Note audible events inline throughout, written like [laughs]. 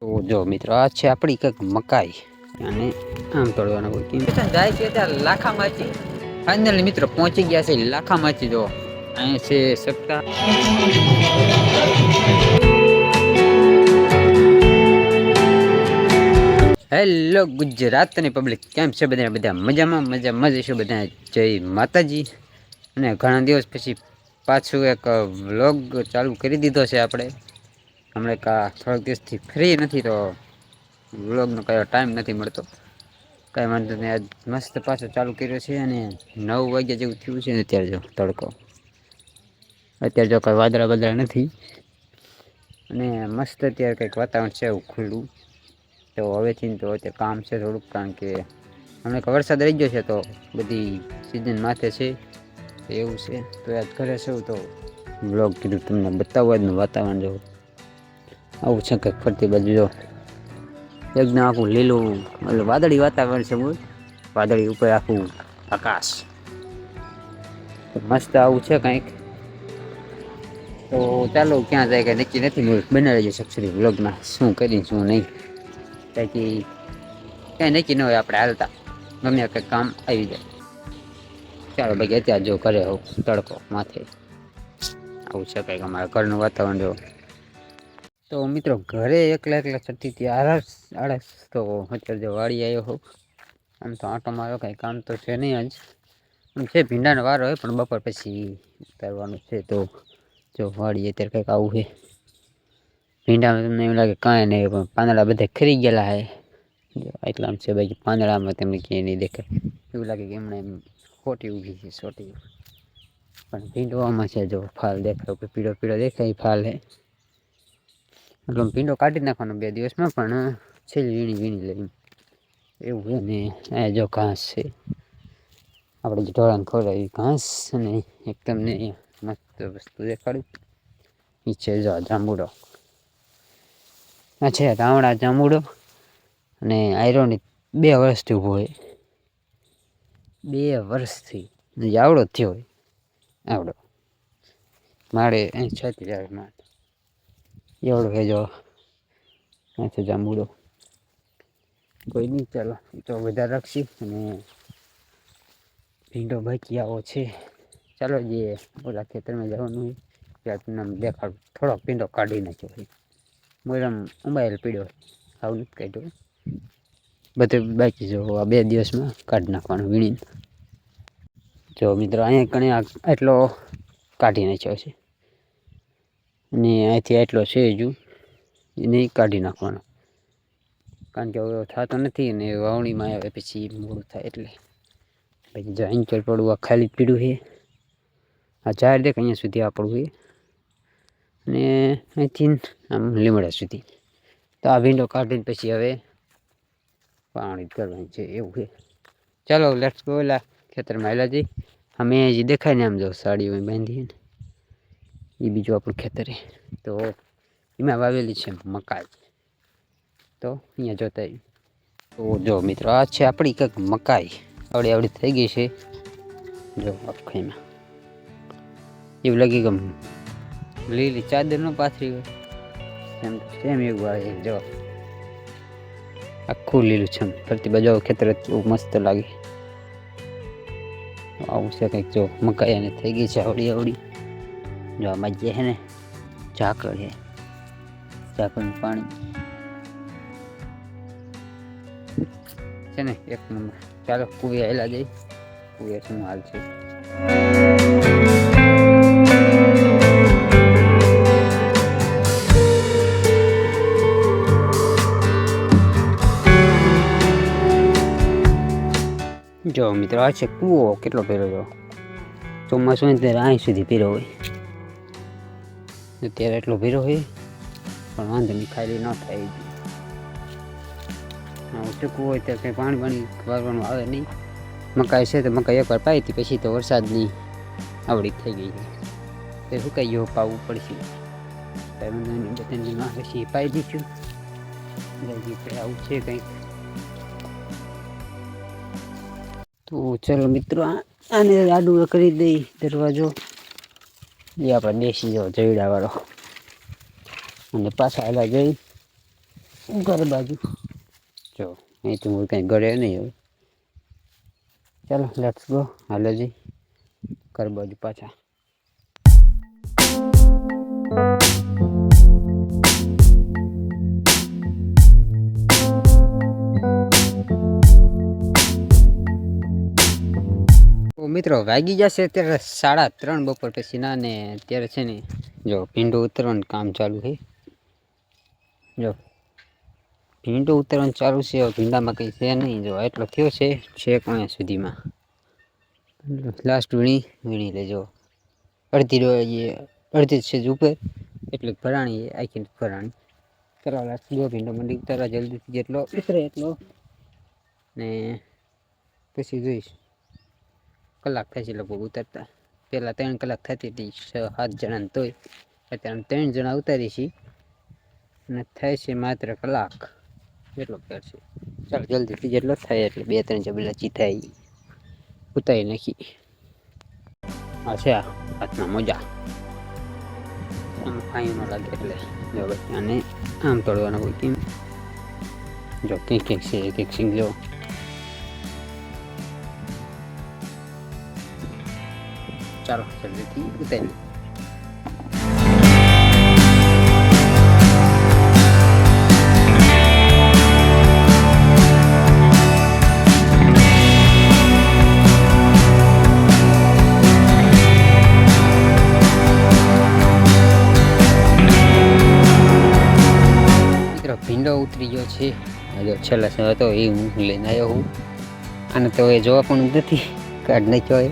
તો જો મિત્રો, આ છે આપણી કંઈક મકાઈ. અને આમ તોડવાના કોઈ જાય છે ત્યાં લાખામાંથી. ફાઇનલી મિત્રો પહોંચી ગયા છે લાખામાંથી, જો. અહીં છે સપ્તાહ હેલો ગુજરાતની પબ્લિક કેમ છે બધા? બધા મજામાં? મજા મજા બધા? જય માતાજી. અને ઘણા દિવસ પછી પાછું એક વ્લોગ ચાલુ કરી દીધો છે આપણે. હમણાં કા થોડાક દિવસથી ફ્રી નથી તો વ્લોગનો કયો ટાઈમ નથી મળતો. કાંઈ વાંધો નહીં, આજ મસ્ત પાછો ચાલુ કર્યો છે અને નવ વાગ્યા જેવું થયું છે ને અત્યારે જો તડકો. અત્યારે જો કંઈ વાદળા બદળા નથી. અને મસ્ત અત્યારે કંઈક વાતાવરણ છે એવું ખુલ્લું. તો હવેથી તો અત્યારે કામ છે થોડુંક, કારણ કે હમણાં વરસાદ રહી ગયો છે તો બધી સિઝન માથે છે. એવું છે. તો યાદ કરે છે તો બ્લોગ કીધું તમને બતાવવા આજનું વાતાવરણ જો. આવું છે કંઈક ફરતી બાજુ, જો. એકદમ આખું લીલું, મતલબ વાદળી વાતાવરણ છે મૂળ. વાદળી ઉપર આખું આકાશ. મસ્ત આવું છે કંઈક. તો ચાલો, ક્યાં જાય કે નક્કી નથી બનાવી લેજો સબસિડી વ્લોગમાં. શું કરી શું નહીં. ત્યાંથી ક્યાંય નક્કી ન હોય, આપણે હાલતા. ગમે કંઈક કામ આવી જાય. ચાલો ભાઈ અત્યારે જો કરે હોઉં, તડકો માથે. આવું છે કંઈક અમારા ઘરનું વાતાવરણ, જો. તો મિત્રો ઘરે એકલા એકલા ચડતી હતી આળસ આળસ તો અત્યારે જો વાડી આવ્યો હોઉં. આમ તો આંટો મારો કંઈ કામ તો છે નહીં જ આમ છે ભીંડાનો વારો હોય, પણ બપોર પછી ઉતારવાનું છે તો જો વાડી અત્યારે કંઈક આવું છે. ભીંડામાં તમને એવું લાગે કાંઈ નહીં, પણ પાંદડા બધા ખરી ગયેલા હે. જો એટલા આમ છે બાકી પાંદડામાં તમને ક્યાંય નહીં દેખાય. એવું લાગે કે એમણે એમ ખોટી ઊભી છે, સોટી. પણ ભીંડવામાં છે જો ફાલ દેખાય ઉપર પીળો પીળો દેખાય ઈ ફાલ હે. એટલે પીંડો કાઢી નાખવાનો બે દિવસમાં, પણ છેલ્લી વીણી વીણી લઈ એવું અને આ જો ઘાસ છે. આપણે જે ઢોળાને ખવડાવી ઘાસ અને એક તમને મસ્ત વસ્તુ દેખાડું. નીચે જો જાંબુડો. આ છે રાવણા જાંબુડો અને આયરોનિક બે વર્ષથી ઊભો હોય. બે વર્ષથી. આવડો થયો હોય. આવડો. મારે અહીં છતી આવે મારે એવડો ભેજો છે જાંબુડો. કોઈ નહીં, ચાલો. તો વધારે રાખશી અને ભીંડો બાકી આવો છે. ચાલો જે ઓલા ખેતરમાં જવાનું હોય ત્યાં તમને દેખાડું. થોડોક ભીંડો કાઢી નાખ્યો હોય. મોરમ ઉંબાયેલ પીડ્યો આવું નથી કાઢ્યો બધે બાકી જો આ બે દિવસમાં કાઢી નાખવાનું વીણીને. જો મિત્રો, અહીંયા કણે આટલો કાઢી નાખ્યો છે. અને અહીંથી આટલો છે હજુ એને કાઢી નાખવાનો. કારણ કે હવે થતો નથી ને વાવણીમાં આવે પછી મોડું થાય એટલે. પછી જો અંચર પડવું, આ ખાલી પીડું છે આ ચાર દેખ અહીંયા સુધી આ પડવું છે અને અહીંથી આમ લીમડા સુધી. તો આ વિન્ડો કાઢીને પછી હવે પાણી કરવાનું છે, એવું છે ચાલો લેટ્સ ગો ખેતરમાં આવેલા જઈ અમે હજી દેખાય ને આમ જો સાડીઓ બાંધીએ ને. એ બીજું આપણું ખેતર તો એમાં વાવેલી છે મકાઈ. તો અહીંયા જોતા તો જો મિત્રો, આ છે આપણી કંઈક મકાઈ. આવડી આવડી થઈ ગઈ છે. જો અખાઈમાં એવું લાગી કે લીલી ચાદર નો પાથરી હોય. એમ સેમ એવું આવે જો. આખું લીલું છે ફરતી બાજુ ખેતર મસ્ત લાગે. આવું છે કંઈક જો મકાઈ અને થઈ ગઈ છે, આવડી આવડી. જો આમાં જે છે ને ઝાકળ છે. ઝાકળનું પાણી. છે ને, એક નંબર. ચાલો, કુવે આવેલા જઈ કુવે શું હાલ છે? જો મિત્રો, આ છે કૂવો. કેટલો પહેરો છો ચોમાસું અહીં સુધી પહેરો હોય. અત્યારે એટલો ભીરો હોય પણ વાંધો નહીં, ખાલી ન થાય ઊંચું હોય તો કંઈ પાણી પાણી વારવાનું આવે નહીં. મકાઈ છે તો મકાઈ એકવાર પાઈ હતી, પછી તો વરસાદની આવડી થઈ ગઈ તે સુકાઈ ગયો પાવું પડશે. પછી પાઈ દીધું આવું છે કંઈક. તો ચલો મિત્રો આને આડું કરી દઈ દરવાજો. એ આપણે દેશી જો જયડા વાળો. અને પાછા આલા જઈ ઘર બાજુ? જો અહીંથી હું કંઈ ગળે નહીં હવે ચાલો લેટ્સ ગો હાલો જી. ઘર બાજુ પાછા. મિત્રો વાગી જશે અત્યારે સાડા ત્રણ બપોર પછીના ને અત્યારે છે ને જો ભીંડો ઉતરવાનું કામ ચાલુ છે. જો ભીંડો ઉતરવાનું ચાલુ છે ભીંડામાં કંઈ છે નહીં. જો એટલો થયો છે છેક અહીંયા સુધીમાં. લાસ્ટ વીણી વીણી લેજો. અડધી રો- અડધી છે જ ઉપર. એટલે ભરાણી, આખી ભરાણી. કરવા લાસ્ટ જો ભીંડો મંડી ઉતારવા જલ્દીથી જેટલો ઉતરે એટલો. ને પછી જોઈશ. કલાક થશે લગભગ ઉતરતા. પહેલાં ત્રણ કલાક થતી હતી, છ, સાત જણાને તોય. અત્યારે ત્રણ જણા ઉતારી છીએ. અને થાય છે માત્ર કલાક. એટલો ફેર છે. ચાલો જલ્દીથી જેટલો થાય એટલે બે, ત્રણ જબલા ચીથાઈ ઉતારી નાખી. આ છે આ. હાથના મોજા. આમ ફાઈ ન લાગે એટલે. જો અને આમ તોડવાનો કોઈ કેમ? જો કંઈક કંઈક છે એક સિંગ જો ચાલો, જલ્દીથી ઉતારી ભીંડો ઉતરી ગયો છે. જો છેલ્લા સમય હતો, એ હું લઈને આવ્યો હું અને તો એ જોવા પણ નથી, કાઢ નાખ્યો એ.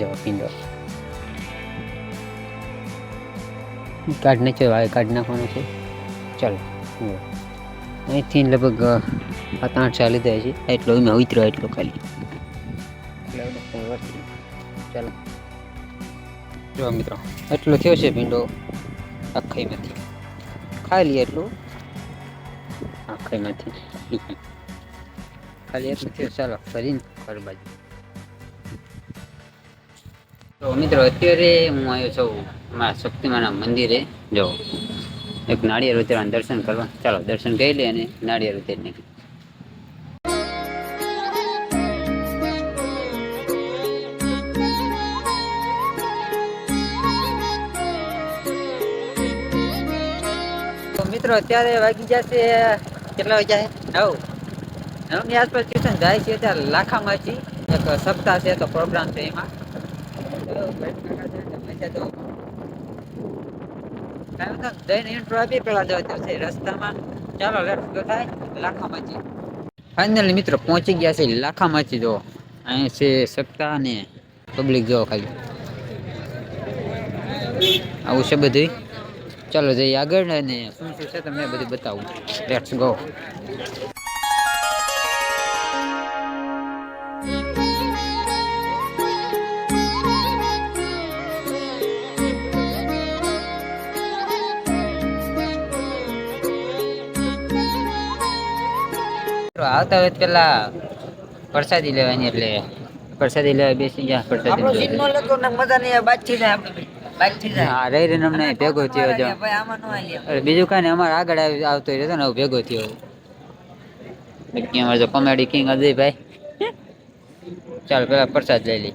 જો ભીંડો કાઢને છે, હવે કાઢ નાખવાનો છે. ચાલો અહીંથી લગભગ સાત, આઠ ચાલી જાય છે. એટલો મેં ઉતર્યો, એટલો ખાલી. ચાલો. જો, મિત્રો, એટલો થયો છે ભીંડો આખાઈમાંથી. ખાલી એટલું. આખાઈમાંથી. [laughs] ખાલી એટલું થયો. ચાલો, ફરીને ઘર બાજુ. તો મિત્રો, અત્યારે હું આવ્યો છું મારા શક્તિમાના મંદિરે. જો, એક નાળિયેર ઉતરવાનું દર્શન કરવા. ચાલો, દર્શન કરી લે અને નાળિયેર ઉતરી નીકળી મિત્રો, અત્યારે વાગી જશે, કેટલા વાગ્યા છે? નવ. નવની આસપાસ ટ્યુશન જાય છે ત્યારે લાખામાંથી. એક સપ્તાહ છે, તો પ્રોગ્રામ છે એમાં. રસ્તામાં ચાલો લેટ્સ ગો થાય લાખામાંથી ફાઇનલી મિત્રો, પહોંચી ગયા છે લાખામાંથી જો. અહીં છે સપ્તાહ ને પબ્લિક જો ખાલી. આવું છે બધું ચાલો જઈએ આગળ અને શું શું છે તમને બધું બતાવું. લેટ્સ ગો આવતા હોય પેલા પ્રસાદી લેવાની એટલે પ્રસાદી લેવા બેસી ગયા પ્રસાદી મજા નહીં હા રહી રહીને અમને ભેગો થયો જો ભાઈ આમાં નો હાલે અરે બીજું કાંઈ નહીં અમારે આગળ આવી આવતો રહેતો ને હવે ભેગો થયો બાકી અમારે જો કોમેડી કિંગ અજયભાઈ ચાલો પેલા પ્રસાદ લઈ લઈ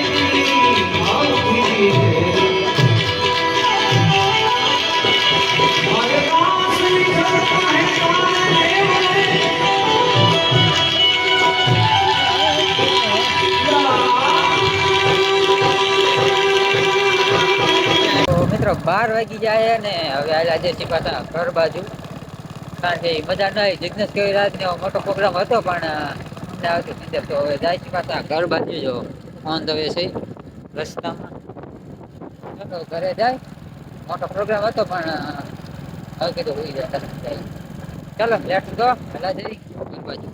મિત્રો બાર વાગી જાય ને હવે આજે આજે છે પાછા ઘર બાજુ. કારણ કે મજા નહીં જિગ્નેશ કેવી રાત ને મોટો પ્રોગ્રામ હતો, પણ આવતી નથી તો હવે જાય છે પાછા ઘર બાજુ જો ઓન ધ વે રસ્તામાં. ચલો, ઘરે જાય. મોટો પ્રોગ્રામ હતો, પણ હવે કીધું હોઈ જાય, ચાલો લેટ્સ ગો પહેલાં જઈ બાજુ.